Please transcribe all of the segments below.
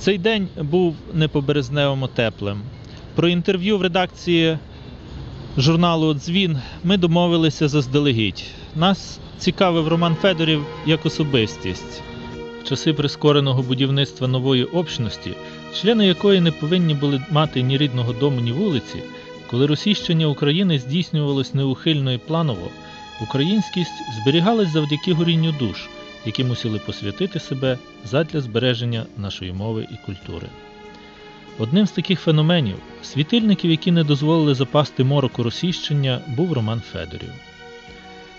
Цей день був не по-березневому теплим. Про інтерв'ю в редакції журналу Дзвін ми домовилися заздалегідь. Нас цікавив Роман Федорів як особистість. В часи прискореного будівництва нової общності, члени якої не повинні були мати ні рідного дому, ні вулиці, коли російщення України здійснювалось неухильно і планово, українськість зберігалась завдяки горінню душ, які мусили посвятити себе задля збереження нашої мови і культури. Одним з таких феноменів, світильників, які не дозволили запасти мороку російщення, був Роман Федорів.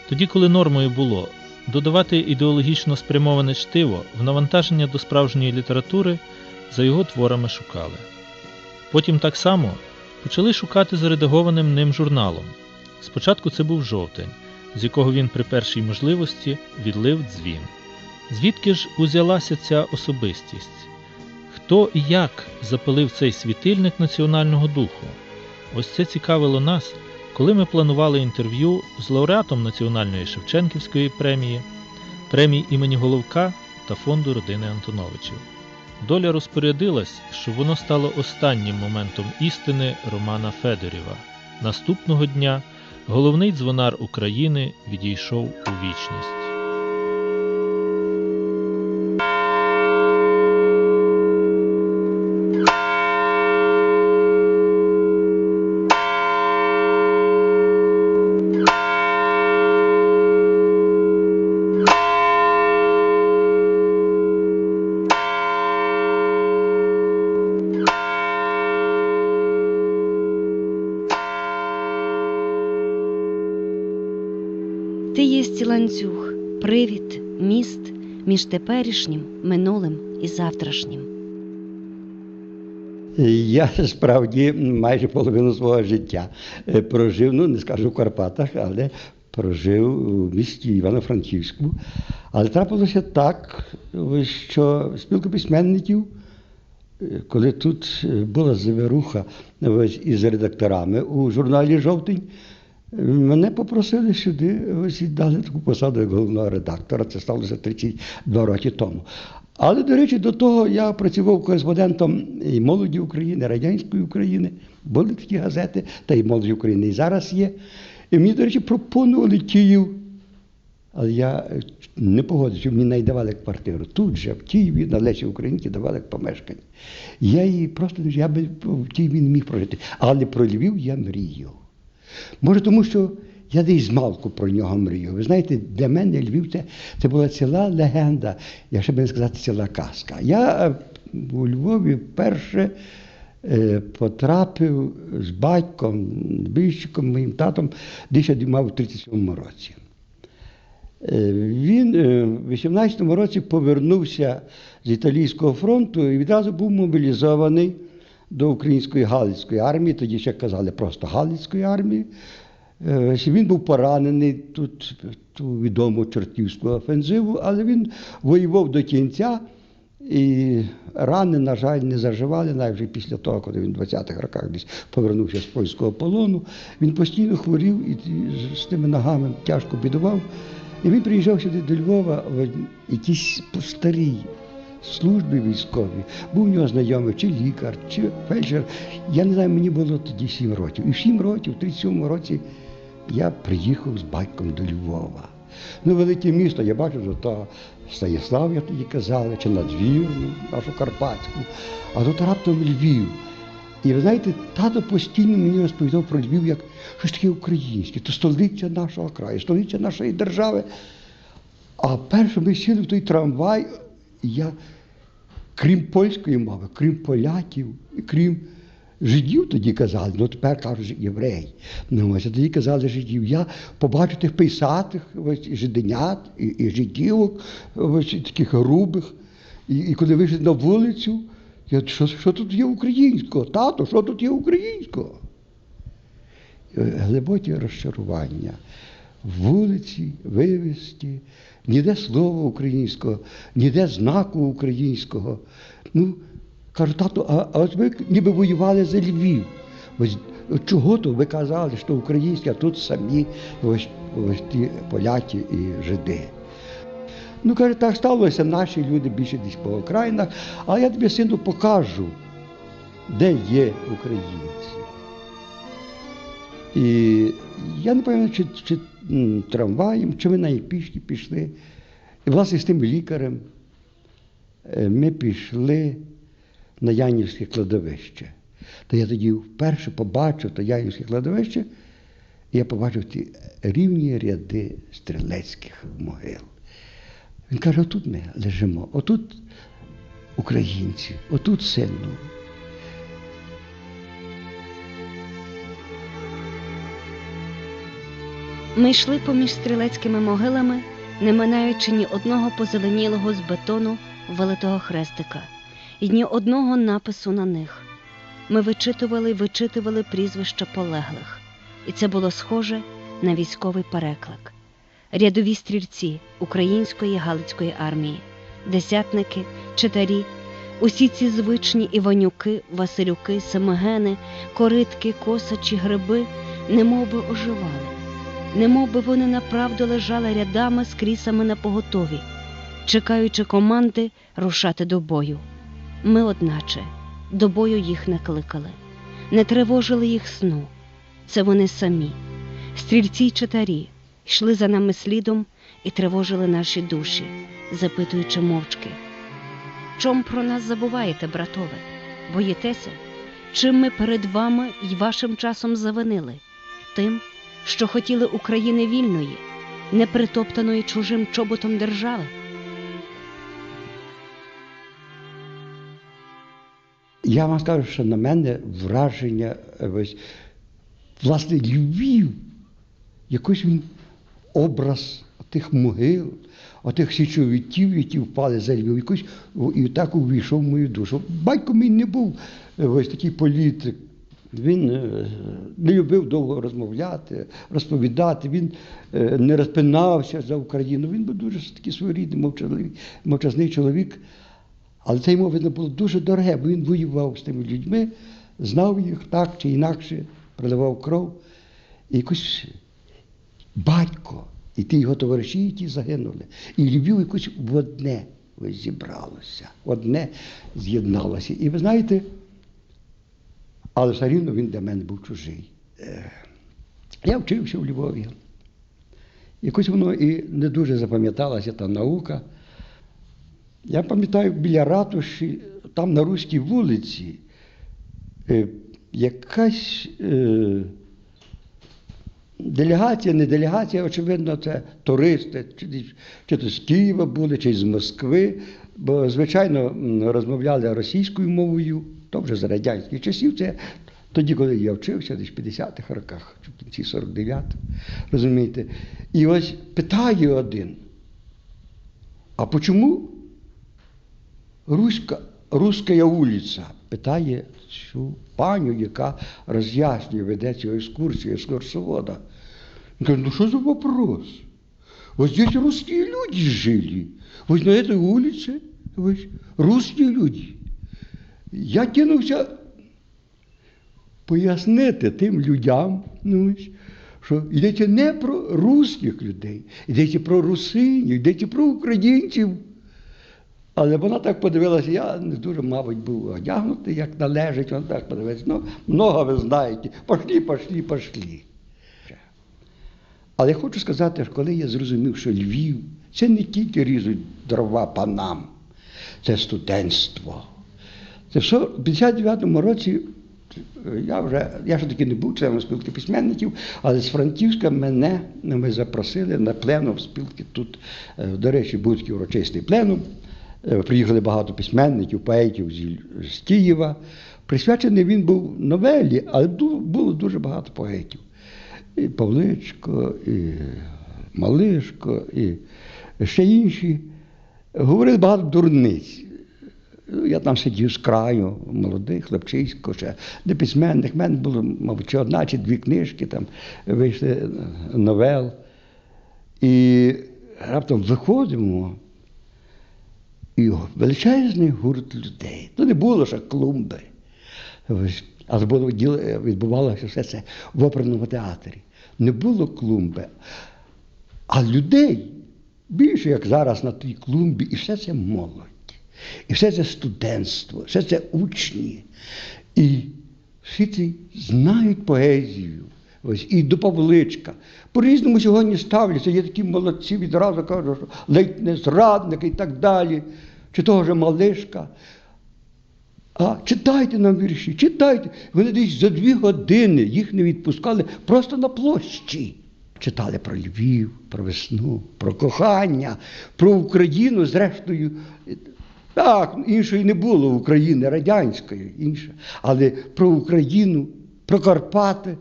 Тоді, коли нормою було додавати ідеологічно спрямоване чтиво в навантаження до справжньої літератури, за його творами шукали. Потім так само почали шукати за редагованим ним журналом. Спочатку це був жовтень, з якого він при першій можливості відлив дзвін. Звідки ж узялася ця особистість? Хто і як запалив цей світильник національного духу? Ось це цікавило нас, коли ми планували інтерв'ю з лауреатом Національної Шевченківської премії, премії імені Головка та фонду родини Антоновичів. Доля розпорядилась, що воно стало останнім моментом істини Романа Федорєва. Наступного дня головний дзвонар України відійшов у вічність. Ти єсть ланцюг, привід, міст між теперішнім, минулим і завтрашнім. Я справді майже половину свого життя е, прожив, ну не скажу в Карпатах, але прожив у місті Івано-Франківську. Але трапилося так, що спілка письменників, е, коли тут е, була заверуха із редакторами у журналі Жовтень, мене попросили сюди ось, і дали таку посаду як головного редактора. Це сталося 32 роки тому. Але, до речі, до того я працював кореспондентом і молоді України, радянської України. Були такі газети, та й молоді України і зараз є. І мені, до речі, пропонували Київ. Але я не погодився, мені не давали квартиру. Тут же, в Києві, на Лесі Українки давали помешкання. Я її просто я би в Києві не міг прожити. Але про Львів я мрію. Може, тому що я десь змалку про нього мрію. Ви знаєте, для мене Львів це, це була ціла легенда, якщо би не сказати, ціла казка. Я е, у Львові вперше е, потрапив з батьком, з бійщиком, моїм татом, десь я мав у 37-му році. Е, Він в 18-му році повернувся з італійського фронту і відразу був мобілізований до української Галицької армії, тоді ще казали просто Галицької армії. Е, Він був поранений тут ту відому чортівську офензиву, але він воював до кінця. І рани, на жаль, не заживали, навіть після того, коли він в 20-х роках десь повернувся з польського полону. Він постійно хворів і з тими ногами тяжко бідував. І він приїжджав сюди до Львова в якійсь старій службі військовій. Був у нього знайомий, чи лікар, чи фельдшер. Я не знаю, мені було тоді 7 років. І 7 років, в 37 році, я приїхав з батьком до Львова. Ну, велике місто, я бачу, що то Станіслав, як тоді казали, чи надвірну, нашу Карпатську, а тут раптом Львів. І ви знаєте, тато постійно мені розповідав про Львів як щось таке українське, то столиця нашого краю, столиця нашої держави. А перше ми сіли в той трамвай, я, крім польської мови, крім поляків, крім жидів тоді казали, ну тепер кажуть єврей. Ну, ось тоді казали жидів. Я побачив тих писатих, ось, жиденят, і, і жидівок, ось, таких грубих. І, і коли вийшли на вулицю, я що, що тут є українського? Тато, що тут є українського? Глибокі розчарування. Вулиці, вивісті, ніде слова українського, ніде знаку українського. Ну, кажу, тату, а, а от ви ніби воювали за Львів. Ось чого то ви казали, що українське, а тут самі ось, ось ті поляки і жиди. Ну, каже, так сталося, наші люди більше десь по окраїнах, а я тобі, сину, покажу, де є українці. І я не пам'ятаю, чи, чи трамваєм, чи ми навіть пішки пішли. І, власне, з тим лікарем е, ми пішли на Янівське кладовище. То я тоді вперше побачив то Янівське кладовище, і я побачив ті рівні ряди стрілецьких могил. Він каже, отут ми лежимо, отут українці, отут сильно. Ми йшли поміж стрілецькими могилами, не минаючи ні одного позеленілого з бетону велитого хрестика і ні одного напису на них. Ми вичитували й вичитували прізвища полеглих, і це було схоже на військовий переклик. Рядові стрільці української Галицької армії, десятники, читарі, усі ці звичні Іванюки, Василюки, Семигени, коритки, косачі, гриби, немовби оживали немов би вони направду лежали рядами з крісами на поготові, чекаючи команди рушати до бою. Ми, одначе, до бою їх не кликали, не тривожили їх сну. Це вони самі, стрільці й читарі, йшли за нами слідом і тривожили наші душі, запитуючи мовчки. Чом про нас забуваєте, братове? Боїтеся? Чим ми перед вами й вашим часом завинили? Тим, що хотіли України вільної, не притоптаної чужим чоботом держави. Я вам скажу, що на мене враження е, ось, власне Львів, якийсь він образ тих могил, отих січовиків, які впали за Львів, якось і так увійшов в мою душу. Батько мій не був е, ось такий політик. Він е, не любив довго розмовляти, розповідати, він е, не розпинався за Україну. Він був дуже такий своєрідний, мовчазний, чоловік. Але це йому видно було дуже дороге, бо він воював з тими людьми, знав їх так чи інакше, проливав кров. І якось батько, і ті його товариші, які загинули, і Львів якось в одне ось зібралося, одне з'єдналося. І ви знаєте, але все рівно він для мене був чужий. Е, Я вчився в Львові. Якось воно і не дуже запам'яталася та наука. Я пам'ятаю, біля ратуші, там на Руській вулиці, е, якась е, делегація, не делегація, очевидно, це туристи, чи, чи то з Києва були, чи з Москви, бо, звичайно, розмовляли російською мовою, то вже за радянських часів. Це тоді, коли я вчився, десь в 50-х роках, в кінці 49-х, розумієте. І ось питає один, а почому Руська, Руська вулиця питає цю паню, яка роз'яснює, веде цю екскурсію, екскурсовода. Він каже, ну що за вопрос? Вот здесь русские люди жили. Вот на этой улице вот, русские люди. Я кинувся пояснити тим людям, ну, що йдеться не про русських людей, йдеться про русинів, йдеться про українців. Але вона так подивилася, я не дуже, мабуть, був одягнутий, як належить, вона так подивилася. Ну, много ви знаєте, пошлі, пошлі, пошлі. Але я хочу сказати, що коли я зрозумів, що Львів це не тільки різуть дрова панам, це студентство. В 59-му році е, я вже, я ж таки не був членом спілки письменників, але з Франківська мене ми запросили на пленум спілки тут, е, до речі, був такий урочистий пленум. Е, Приїхали багато письменників, поетів з Києва. Присвячений він був новелі, але було дуже багато поетів. І Павличко, і Малишко, і ще інші. Говорили багато дурниць. Я там сидів з краю, молодий, хлопчисько, ще не письменник. В мене було, мабуть, чи одна чи дві книжки там вийшли новел. І раптом виходимо, і величезний гурт людей. То не було ще клумби. Ось. Було відбувалося все це в оперному театрі. Не було клумби. А людей більше, як зараз на тій клумбі, і все це молодь. І все це студентство, все це учні. І всі ці знають поезію. Ось, і до Павличка. По-різному сьогодні ставляться. Є такі молодці, відразу кажуть, що ледь не зрадники і так далі. Чи того ж Малишка. А читайте нам вірші, читайте. Вони десь за дві години їх не відпускали просто на площі. Читали про Львів, про весну, про кохання, про Україну, зрештою. Так, іншої не було України, радянської, інша. Але про Україну, про Карпати.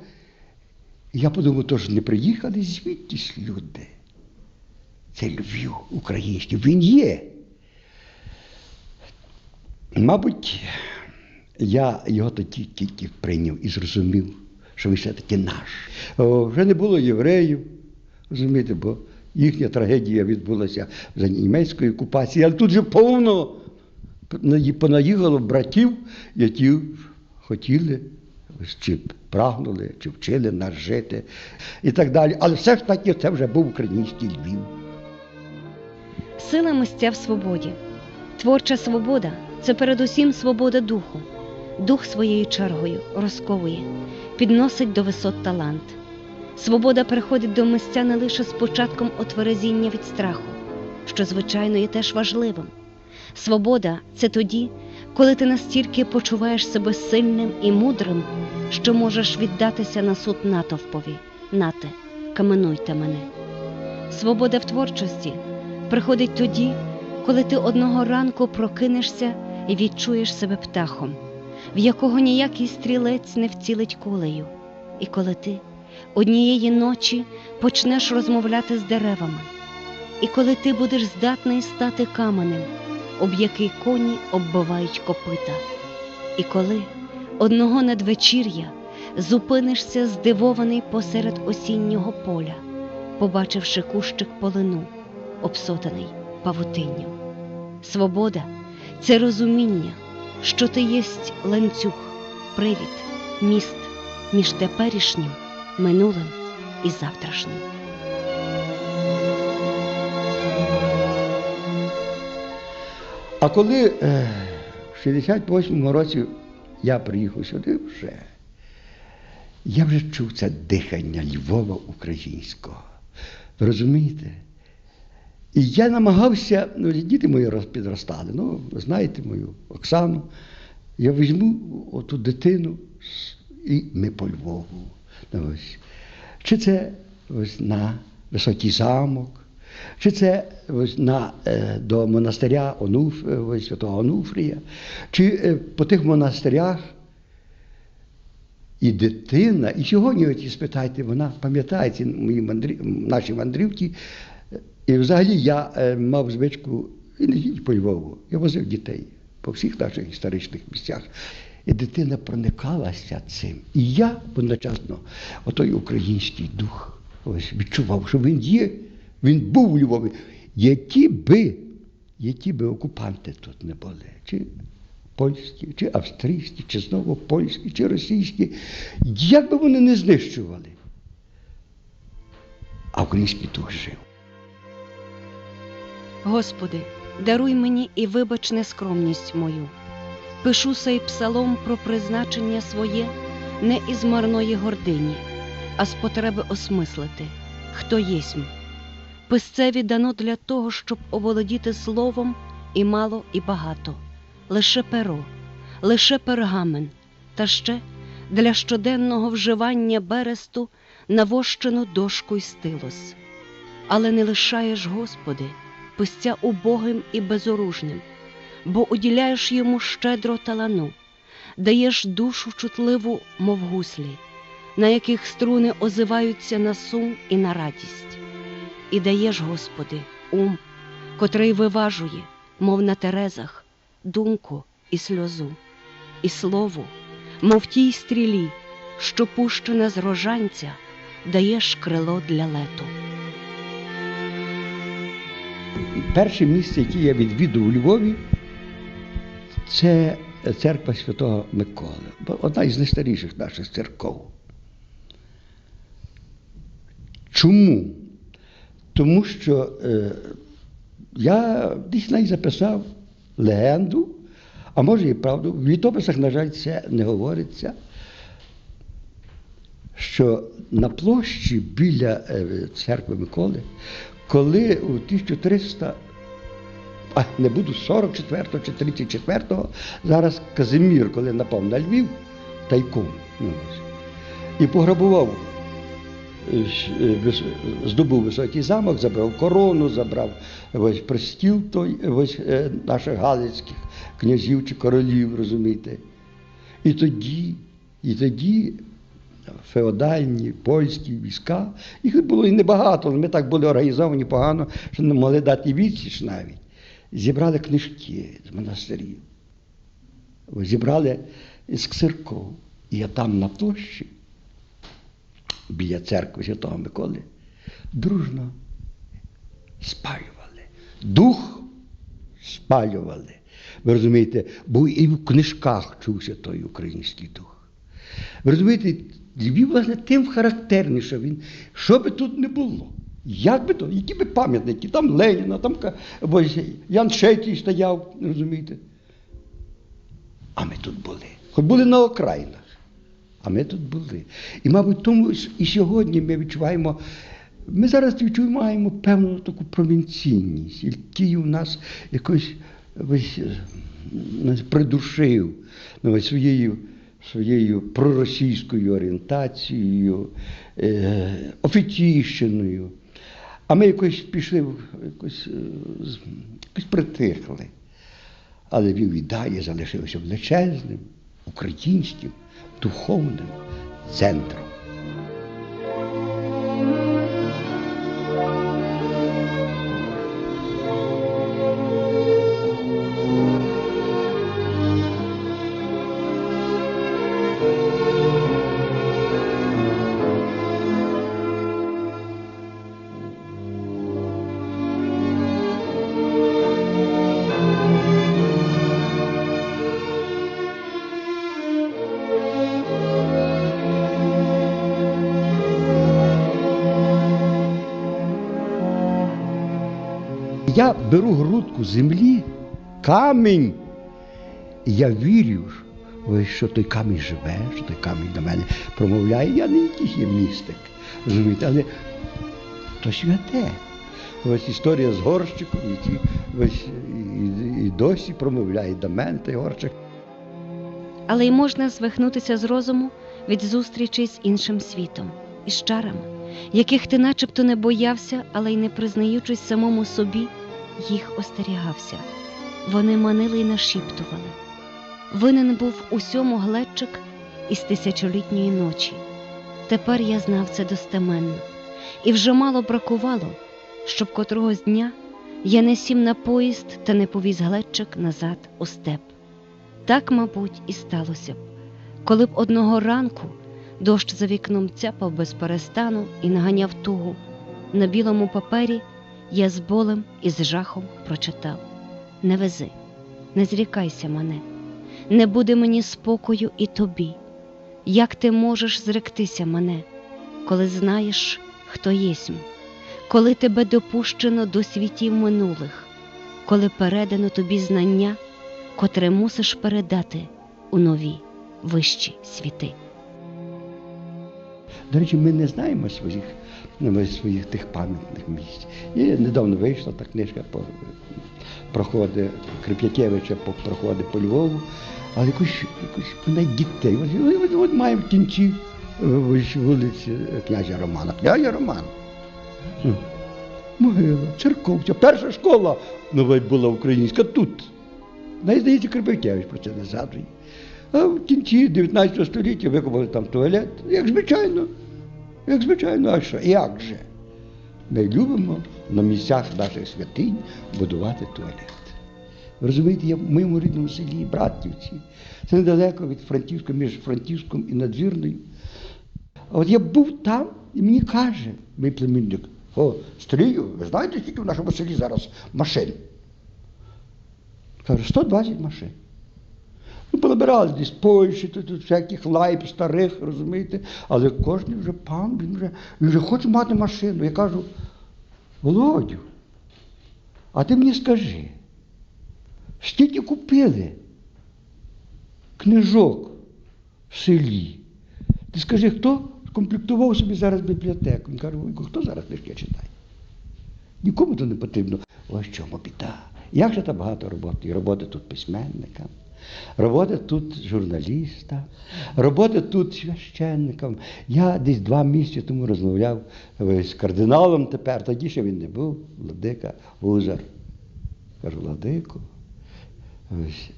Я подумав, то ж не приїхали звідтись люди. Це Львів український, він є. Мабуть, я його тоді тільки прийняв і зрозумів, що він все-таки наш. О, вже не було євреїв, розумієте, бо їхня трагедія відбулася за німецької окупації, але тут же повно наї- понаїхало братів, які хотіли чи прагнули, чи вчили нас жити і так далі. Але все ж таки це вже був український Львів. Сила мисця в свободі. Творча свобода це передусім свобода духу. Дух своєю чергою розковує, підносить до висот талант. Свобода приходить до мисця не лише з початком отверезіння від страху, що, звичайно, є теж важливим. Свобода це тоді, коли ти настільки почуваєш себе сильним і мудрим, що можеш віддатися на суд натовпові. Нате, каменуйте мене. Свобода в творчості приходить тоді, коли ти одного ранку прокинешся і відчуєш себе птахом, в якого ніякий стрілець не вцілить кулею, і коли ти однієї ночі почнеш розмовляти з деревами, і коли ти будеш здатний стати каменем, об який коні оббивають копита, і коли одного надвечір'я зупинишся здивований посеред осіннього поля, побачивши кущик полину, обсотаний павутинням. Свобода це розуміння, що ти єсть ланцюг, привід, міст між теперішнім, минулим і завтрашнім. А коли е, в 68-му році я приїхав сюди вже, я вже чув це дихання Львова українського. Ви розумієте? І я намагався, ну, діти мої підростали, ну, знаєте мою Оксану, я візьму оту дитину і ми по Львову. Ну, ось. Чи це ось на Високий замок, чи це ось на, е, до монастиря Онуф, е, ось, Святого Онуфрія, чи е, по тих монастирях. І дитина, і сьогодні от спитайте, вона пам'ятає ці мої мандрі... наші мандрівки. І взагалі я мав звичку і не тільки по Львову, я возив дітей по всіх наших історичних місцях. І дитина проникалася цим. І я одночасно, отой український дух, ось відчував, що він є, він був у Львові. Які би, які би окупанти тут не були, чи польські, чи австрійські, чи знову польські, чи російські, як би вони не знищували. А український дух жив. Господи, даруй мені і вибач нескромність мою. Пишу сей псалом про призначення своє не із марної гордині, а з потреби осмислити, хто єсмь. Писцеві дано для того, щоб оволодіти словом і мало, і багато, лише перо, лише пергамен, та ще для щоденного вживання бересту навощену дошку й стилос. Але не лишаєш, Господи, писця убогим і безоружним, бо уділяєш йому щедро талану, даєш душу чутливу, мов гуслі, на яких струни озиваються на сум і на радість. І даєш, Господи, ум, котрий виважує, мов на терезах, думку і сльозу, і слову, мов тій стрілі, що пущена з рожанця, даєш крило для лету. Перше місце, яке я відвідав у Львові, це церква Святого Миколи. Одна із найстаріших наших церков. Чому? Тому що е, я десь навіть записав легенду, а може і правду. В літописах, на жаль, це не говориться. Що на площі біля е, церкви Миколи, коли у 1300, а не буду 44-го чи 34-го, зараз Казимір, коли напав на Львів, тайком, ну, ось, і пограбував е, е, здобув високий замок, забрав корону, забрав ось престіл той ось е, наших галицьких князів чи королів, розумієте. І тоді, і тоді феодальні польські війська, їх було і небагато, але ми так були організовані погано, що не могли дати відсіч навіть. Зібрали книжки з монастирів, зібрали з церков. І я там на площі біля церкви Святого Миколи, дружно спалювали. Дух спалювали. Ви розумієте, бо і в книжках чувся той український дух. Ви розумієте, Львів, власне, тим характерніше він, що би тут не було. Як би то, які би пам'ятники, там Леніна, там Ян Шетій стояв, розумієте. А ми тут були. Хоч були на окраїнах. А ми тут були. І, мабуть, тому і сьогодні ми відчуваємо, ми зараз відчуваємо певну таку провінційність. І Київ нас якось ось, нас придушив ну, своєю, своєю проросійською орієнтацією, е, офіційщиною. А ми якось пішли, якось, е, якось притихли. Але Львів і далі залишився величезним, українським, духовним центром. Беру грудку землі, камінь, і я вірю, що той камінь живе, що той камінь до мене промовляє. Я не якийсь є містик, розумієте, але то святе. Ось історія з горщиком, який ось і, і досі промовляє до мене той горщик. Але й можна звихнутися з розуму від зустрічей з іншим світом, із чарами, яких ти начебто не боявся, але й не признаючись самому собі, їх остерігався. Вони манили й нашіптували. Винен був усьому глечик із тисячолітньої ночі. Тепер я знав це достеменно, і вже мало бракувало, щоб котрогось дня я не сів на поїзд та не повіз глечик назад у степ. Так, мабуть, і сталося б, коли б одного ранку дощ за вікном цяпав без перестану і наганяв тугу. На білому папері я з болем і з жахом прочитав: Не вези, не зрікайся мене, не буде мені спокою і тобі. Як ти можеш зректися мене, коли знаєш, хто єсмь, коли тебе допущено до світів минулих, коли передано тобі знання, котре мусиш передати у нові вищі світи. До речі, ми не знаємо своїх, ну, своїх тих пам'ятних місць. І недавно вийшла та книжка по проходи Крип'якевича по проходи по Львову, але якусь, якусь навіть дітей. Ось, от, от маємо в кінці е, вулиці князя Романа. Князя Романа. Могила, церковця, перша школа нова була українська тут. Навіть здається, Крип'якевич про це не згадує. А в кінці 19 століття викопали там туалет. Як звичайно. Як звичайно, а що? Як же? Ми любимо на місцях наших святинь будувати туалет. Ви розумієте, я в моєму рідному селі Братівці. Це недалеко від Франківська, між Франківськом і Надвірною. А от я був там, і мені каже мій племінник, о, Стрію, ви знаєте, скільки в нашому селі зараз машин? Каже, 120 машин. Ну, понабирали десь Польщі, тут, тут всяких лайб старих, розумієте, але кожен вже пан, він вже, він вже хоче мати машину. Я кажу, Володю, а ти мені скажи, скільки купили книжок в селі? Ти скажи, хто скомплектував собі зараз бібліотеку? Він каже, «Вуйку, хто зараз книжки читає? Нікому то не потрібно. Ось чому біда. Як же там багато роботи? І роботи тут письменникам, роботи тут журналіста, роботи тут священникам. Я десь два місяці тому розмовляв е, з кардиналом тепер, тоді ще він не був, владика Гузар. Кажу, владику,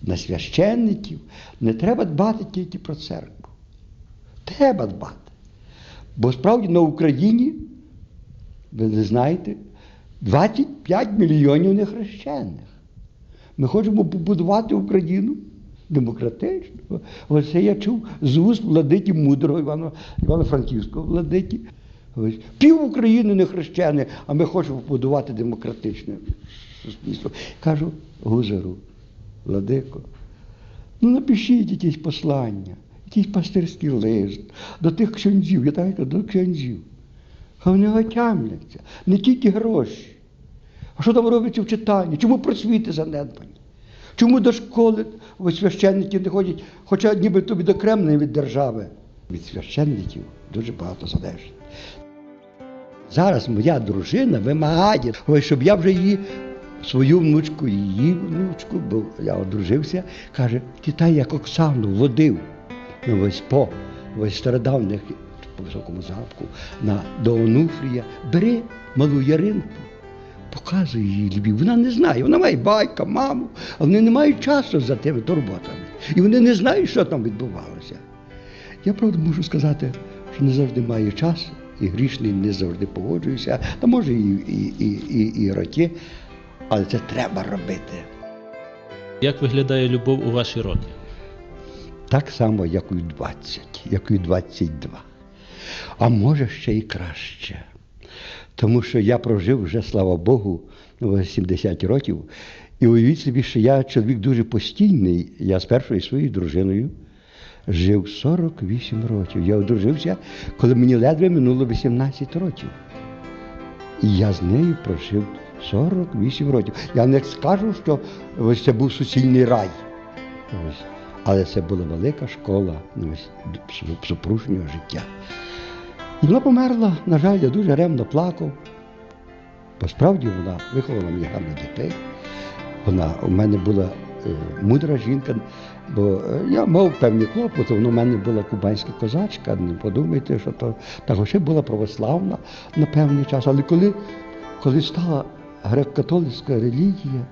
на священників не треба дбати тільки про церкву. Треба дбати. Бо справді на Україні, ви не знаєте, 25 мільйонів нехрещених. Ми хочемо побудувати Україну демократично. Ось це я чув з уст владикі мудрого Івана, Івана Франківського владикі. Ось пів України нехрещене, а ми хочемо побудувати демократичне суспільство. Кажу Гузару, владико, ну напишіть якесь послання, якийсь пастирський лист до тих ксьонзів, я так до ксьонзів. Хай вони отямляться, не тільки гроші. А що там робиться в читанні? Чому просвіти занедбані? Чому до школи ось священники не ходять, хоча нібито відокремлені від держави? Від священників дуже багато залежить. Зараз моя дружина вимагає, щоб я вже її, свою внучку, її внучку, бо я одружився, каже, читай, як Оксану водив. Ну, ось по ось стародавних по високому замку на до Онуфрія. Бери малу Яринку, показує їй Львів. Вона не знає, вона має батька, маму, а вони не мають часу за тими турботами. І вони не знають, що там відбувалося. Я правда можу сказати, що не завжди маю час, і грішний не завжди погоджуюся, та може і, і, і, і, і роки, але це треба робити. Як виглядає любов у вашій родині? Так само, як і 20, як і 22. А може ще і краще. Тому що я прожив вже, слава Богу, 70 років. І уявіть собі, що я чоловік дуже постійний. Я з першою своєю дружиною жив 48 років. Я одружився, коли мені ледве минуло 18 років. І я з нею прожив 48 років. Я не скажу, що ось це був суцільний рай. Ось. Але це була велика школа ну, ось, супружнього життя. І вона померла, на жаль, я дуже ревно плакав. Бо справді вона виховала мені гарних дітей. Вона у мене була е, мудра жінка, бо е, я мав певні клопоти, вона в мене була кубанська козачка, не подумайте, що то також ще була православна на певний час. Але коли, коли стала греко-католицька релігія,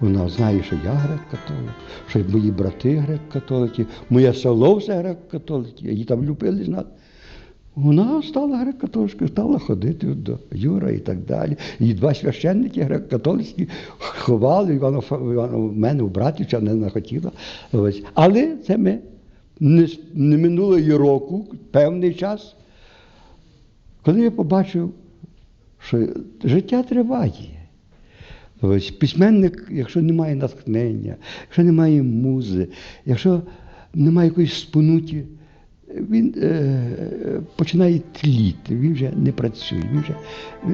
вона знає, що я грек-католик, що мої брати грек-католики, моє село все грек-католики, її там любили знати. Вона стала греко-католичкою, стала ходити до Юра і так далі. І два священники греко-католицькі ховали Фа- Івана в мене у братівча, не захотіла. Ось. Але це ми не, не минуло і року, певний час, коли я побачив, що життя триває. Ось письменник, якщо немає натхнення, якщо немає музи, якщо немає якоїсь спонуті, він е, починає тліти, він вже не працює, він вже,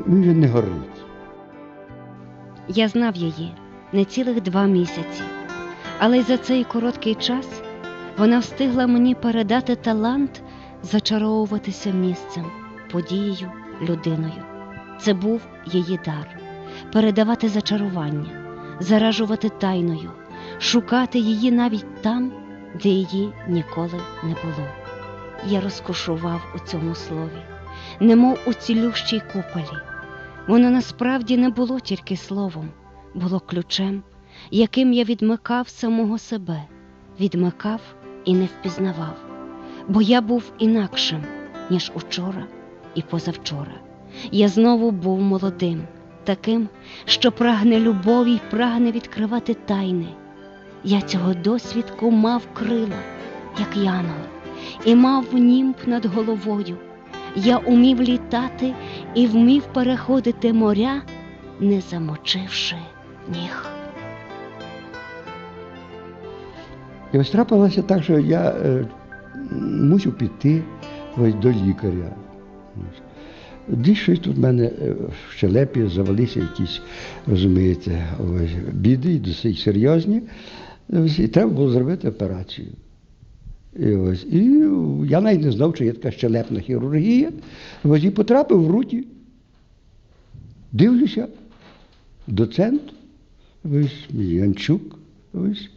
він вже не горить. Я знав її не цілих два місяці, але й за цей короткий час вона встигла мені передати талант зачаровуватися місцем, подією, людиною. Це був її дар передавати зачарування, заражувати тайною, шукати її навіть там, де її ніколи не було. Я розкошував у цьому слові, немов у цілющій куполі. Воно насправді не було тільки словом, було ключем, яким я відмикав самого себе, відмикав і не впізнавав, бо я був інакшим, ніж учора і позавчора. Я знову був молодим, таким, що прагне любові й прагне відкривати тайни. Я цього досвідку мав крила, як янголи, і мав німб над головою. Я умів літати і вмів переходити моря, не замочивши ніг. І ось трапилося так, що я е, мусив піти ось, до лікаря. Десь щось тут в мене е, в щелепі завелися якісь, розумієте, ось, біди, досить серйозні. І треба було зробити операцію. І, ось, і я навіть не знав, що є така щелепна хірургія. Ось, і потрапив в руті. Дивлюся, доцент, ось, Янчук, ось,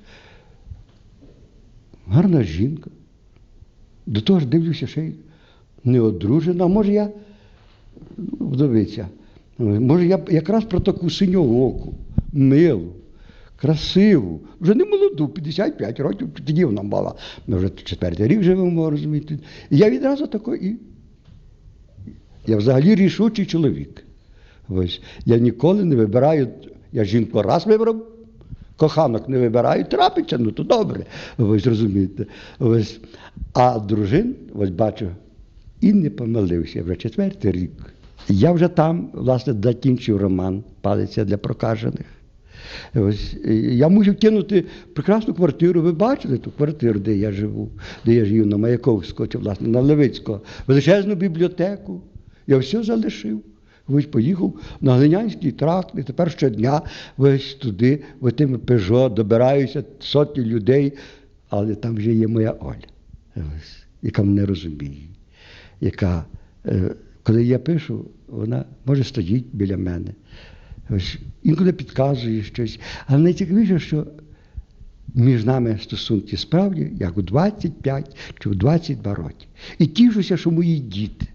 гарна жінка. До того ж дивлюся, ще й не одружена. Може, я вдовиця. Може, я якраз про таку синьооку, милу, красиву, вже не молоду, 55 років, тоді вона мала. Ми вже четвертий рік живемо, розумієте. І я відразу тако і. Я взагалі рішучий чоловік. Ось. Я ніколи не вибираю, я жінку раз вибрав, коханок не вибираю, трапиться, ну то добре. Ось розумієте. Ось. А дружин, ось бачу, і не помилився вже четвертий рік. Я вже там, власне, закінчив роман Палиця для прокажених. Ось, я мусив кинути прекрасну квартиру. Ви бачили ту квартиру, де я живу, де я живу на Маяковського, чи, власне, на Левицького, величезну бібліотеку. Я все залишив. Ось поїхав на Глинянський тракт, і тепер щодня ось туди, ось тими Пежо, добираюся сотні людей, але там вже є моя Оля, ось, яка мене розуміє, яка, е, коли я пишу, вона може стоїть біля мене. Ось, інколи підказує щось. Але найцікавіше, що між нами стосунки справді, як у 25 чи у 22 роки. І тішуся, що мої діти.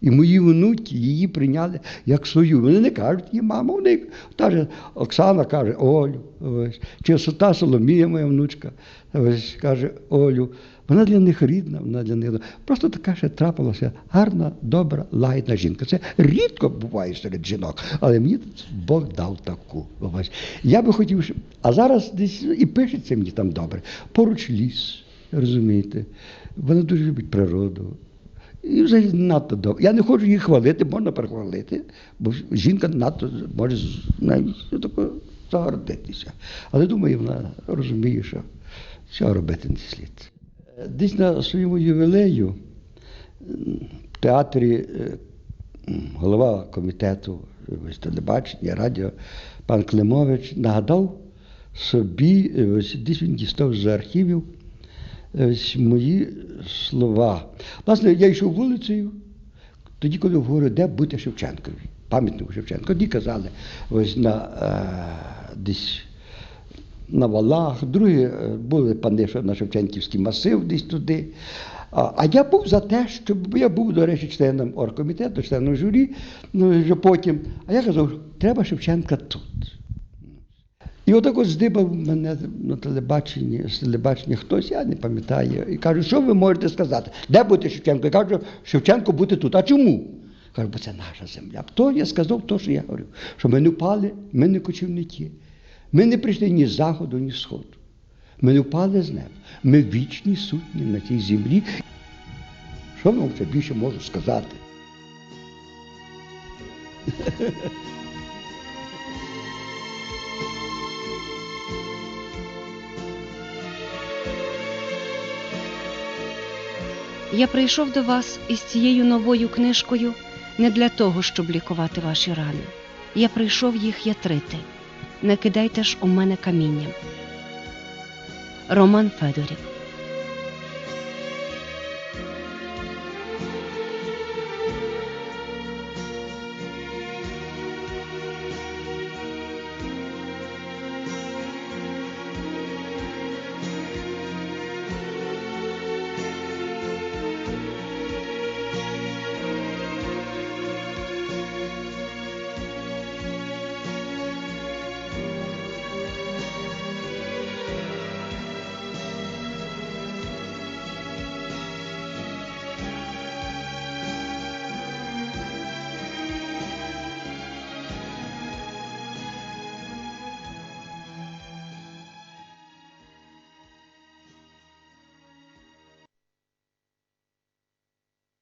І мої внуки її прийняли як свою. Вони не кажуть їй, мама, вони та же Оксана каже Олю. Ось. Чи та Соломія, моя внучка, ось, каже Олю. Вона для них рідна, вона для них. Просто така ще трапилася гарна, добра, лагідна жінка. Це рідко буває серед жінок, але мені Бог дав таку. Я би хотів, а зараз десь і пишеться мені там добре. Поруч ліс, розумієте. Вона дуже любить природу. І взагалі надто добре. Я не хочу її хвалити, можна перехвалити, бо жінка надто може навіть загордитися. Але думаю, вона розуміє, що цього робити не слід. Десь на своєму ювілею в театрі е, голова комітету телебачення, радіо, пан Климович нагадав собі, е, ось, десь він дістав з архівів ось мої слова. Власне, я йшов вулицею, тоді, коли говорю, де бути Шевченкові, пам'ятнику Шевченка. Тоді казали, ось на е, десь на валах, другі е, були пани на Шевченківський масив десь туди. А, я був за те, щоб я був, до речі, членом оргкомітету, членом журі, ну вже потім. А я казав, треба Шевченка тут. І отак от здибав мене на телебаченні, з телебачення хтось, я не пам'ятаю, і каже, що ви можете сказати? Де бути Шевченко? Я кажу, Шевченко бути тут. А чому? Кажу, бо це наша земля. То я сказав то, що я говорю, що ми не впали, ми не кочівники. Ми не прийшли ні з заходу, ні з сходу. Ми не впали з неба. Ми вічні сутні на цій землі. Що вам ще більше можу сказати? Я прийшов до вас із цією новою книжкою не для того, щоб лікувати ваші рани. Я прийшов їх ятрити. Не кидайте ж у мене камінням. Роман Федорів